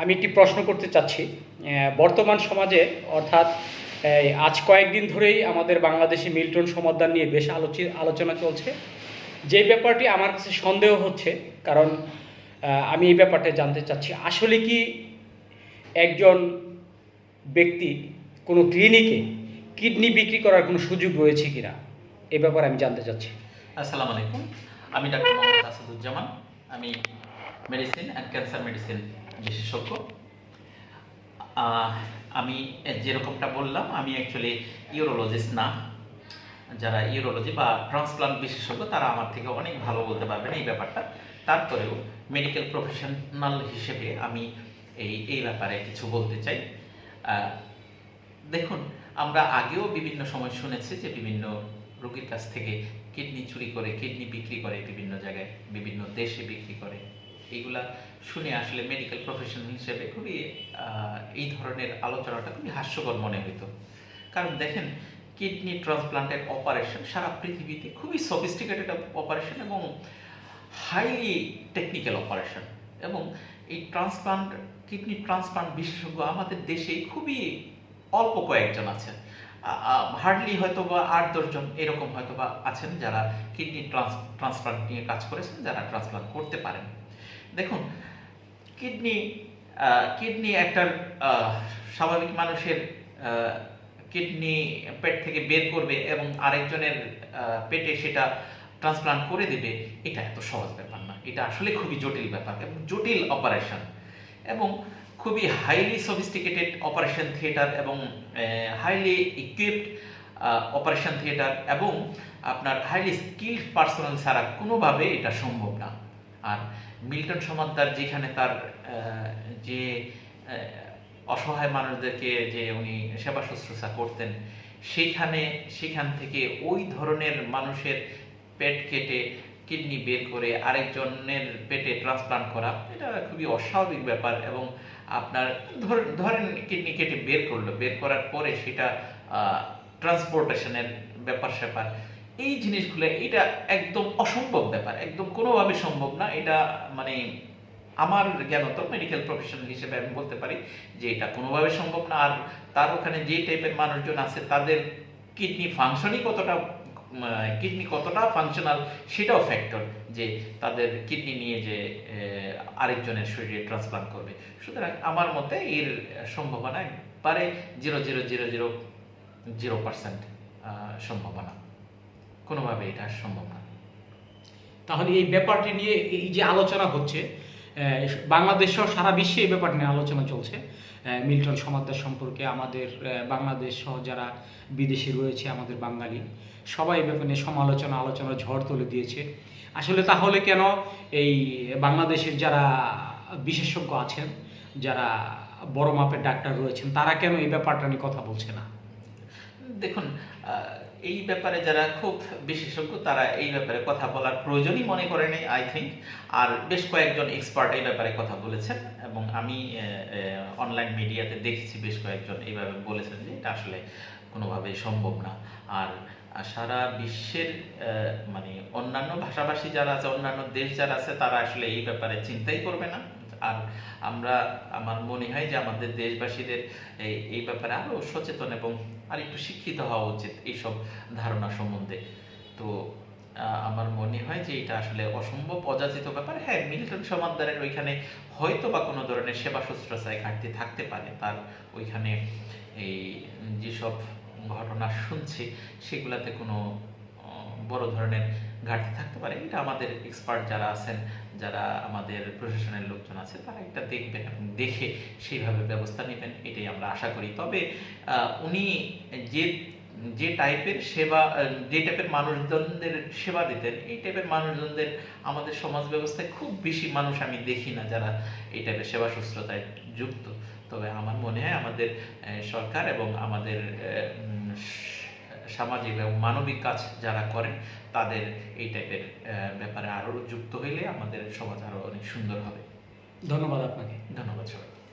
আমি একটি প্রশ্ন করতে চাচ্ছি। বর্তমান সমাজে অর্থাৎ আজ কয়েকদিন ধরেই আমাদের বাংলাদেশে মিল্টন সমাদান নিয়ে বেশ আলোচি, আলোচনা চলছে। যে ব্যাপারটি আমার কাছে সন্দেহ হচ্ছে, কারণ আমি এই ব্যাপারটা জানতে চাচ্ছি। আসলে কি একজন ব্যক্তি কোনো ক্লিনিকে কিডনি বিক্রি করার কোনো সুযোগ রয়েছে কিনা? এ ব্যাপারে আমি জানতে চাচ্ছি। আসসালামু আলাইকুম। আমি ডাক্তার মোহাম্মদ আসাদুজ্জামান। আমি মেডিসিন অ্যান্ড ক্যান্সার মেডিসিন বিশেষজ্ঞ। আমি যেরকমটা বললাম, আমি অ্যাকচুয়ালি ইউরোলজিস্ট না। যারা ইউরোলজি বা ট্রান্সপ্লান্ট বিশেষজ্ঞ, তারা আমার থেকে অনেক ভালো বলতে পারবেন এই ব্যাপারটা। তারপরেও মেডিকেল প্রফেশনাল হিসেবে আমি এই এই ব্যাপারে কিছু বলতে চাই। দেখুন, আমরা আগেও বিভিন্ন সময় শুনেছি যে বিভিন্ন রোগীর কাছ থেকে কিডনি চুরি করে, কিডনি বিক্রি করে বিভিন্ন জায়গায়, বিভিন্ন দেশে বিক্রি করে। এইগুলা শুনে আসলে মেডিকেল প্রফেশন হিসেবে খুবই এই ধরনের আলোচনাটা খুবই হাস্যকর মনে হইতো। কারণ দেখেন কিডনি ট্রান্সপ্লান্টের অপারেশন সারা পৃথিবীতে খুবই সফিস্টিকেটেড অপারেশন এবং হাইলি টেকনিক্যাল অপারেশন এবং এই ট্রান্সপ্লান্ট কিডনি ট্রান্সপ্লান্ট বিশেষজ্ঞ আমাদের দেশে খুবই অল্প কয়েকজন আছেন। হার্ডলি হয়তো বা আট দশজন এরকম হয়তো বা আছেন যারা কিডনি ট্রান্সপ্লান্ট নিয়ে কাজ করেছেন, যারা ট্রান্সপ্লান্ট করতে পারেন। দেখুন কিডনি কিডনি একটা স্বাভাবিক মানুষের কিডনি পেট থেকে বের করবে এবং আরেকজনের পেটে সেটা ট্রান্সপ্লান্ট করে দেবে, এটা এত সহজ ব্যাপার না। এটা আসলে খুবই জটিল ব্যাপার এবং জটিল অপারেশন এবং খুবই হাইলি সফিস্টিকেটেড অপারেশন থিয়েটার এবং হাইলি ইকুইপড অপারেশন থিয়েটার এবং আপনার হাইলি স্কিল্ড পার্সোনাল ছাড়া কোনোভাবে এটা সম্ভব না। আর মিল্টন সমাদ্দার যেখানে তার যে অসহায় মানুষদেরকে যে উনি সেবা শুশ্রূষা করতেন সেইখানে সেখান থেকে ওই ধরনের মানুষের পেট কেটে কিডনি বের করে আরেকজনের পেটে ট্রান্সপ্লান্ট করা, এটা খুবই অস্বাভাবিক ব্যাপার এবং আপনার ধর- ধরেন কিডনি কেটে বের করল, বের করার পরে সেটা ট্রান্সপোর্টেশনের ব্যাপার স্যাপার এই জিনিসগুলো, এটা একদম অসম্ভব ব্যাপার, একদম কোনোভাবে সম্ভব না। এটা মানে আমার জ্ঞানত মেডিকেল প্রফেশনাল হিসেবে আমি বলতে পারি যে এটা কোনোভাবে সম্ভব না। আর তার ওখানে যে টাইপের মানুষজন আছে, তাদের কিডনি ফাংশনই কতটা কিডনি কতটা ফাংশনাল সেটাও ফ্যাক্টর যে তাদের কিডনি নিয়ে যে আরেকজনের শরীরে ট্রান্সপ্লান্ট করবে। সুতরাং আমার মতে এর সম্ভাবনা একবারে zero zero zero zero zero percent সম্ভাবনা। কোনোভাবে এটা সম্ভব না। তাহলে এই ব্যাপারটি নিয়ে এই যে আলোচনা হচ্ছে বাংলাদেশ সহ সারা বিশ্বে এই ব্যাপার নিয়ে আলোচনা চলছে। মিল্টন সমাদার সম্পর্কে আমাদের বাংলাদেশ সহ যারা বিদেশে রয়েছে, আমাদের বাঙালি, সবাই ব্যাপার নিয়ে সমালোচনা আলোচনা ঝড় তুলে দিয়েছে। আসলে তাহলে কেন এই বাংলাদেশের যারা বিশেষজ্ঞ আছেন, যারা বড় মাপের ডাক্তার রয়েছেন, তারা কেন এই ব্যাপারটা নিয়ে কথা বলছে না? দেখুন এই ব্যাপারে যারা খুব বিশেষজ্ঞ, তারা এই ব্যাপারে কথা বলার প্রয়োজনই মনে করেনি আই থিঙ্ক আর বেশ কয়েকজন এক্সপার্ট এই ব্যাপারে কথা বলেছেন এবং আমি অনলাইন মিডিয়াতে দেখেছি বেশ কয়েকজন এইভাবে বলেছেন যে এটা আসলে কোনোভাবেই সম্ভব না। আর সারা বিশ্বের মানে অন্যান্য ভাষাভাষী যারা আছে, অন্যান্য দেশ যারা আছে, তারা আসলে এই ব্যাপারে চিন্তাই করবে না। আর আমরা, আমার মনে হয় যে আমাদের দেশবাসীদের এই ব্যাপারে আরও সচেতন এবং আর একটু শিক্ষিত হওয়া উচিত এইসব ধারণা সম্বন্ধে। তো আমার মনে হয় যে এটা আসলে অসম্ভব অযাচিত ব্যাপার। হ্যাঁ মিল্টন সমাদ্দারের ওইখানে হয়তো বা কোনো ধরনের সেবা শুশ্রূষায় ঘাটতি থাকতে পারে। তার ওইখানে এই যেসব ঘটনা শুনছি, সেগুলাতে কোনো বড় ধরনের ঘাটতি থাকতে পারে। এটা আমাদের এক্সপার্ট যারা আছেন যারা আমাদের প্রশাসনের লোকজন আছে, তারা এটা দেখবেন এবং দেখে সেইভাবে ব্যবস্থা নেবেন, এটাই আমরা আশা করি। তবে উনি যে যে টাইপের সেবা যে টাইপের মানুষজনদের সেবা দিতেন, এই টাইপের মানুষজনদের আমাদের সমাজ ব্যবস্থায় খুব বেশি মানুষ আমি দেখি না যারা এই টাইপের সেবা শুশ্রূষায় যুক্ত। তবে আমার মনে হয় আমাদের সরকার এবং আমাদের সামাজিক এবং মানবিক কাজ যারা করেন তাদের এই টাইপের ব্যাপারে আরও যুক্ত হইলে আমাদের সমাজ আরও অনেক সুন্দর হবে। ধন্যবাদ আপনাকে। ধন্যবাদ সবাই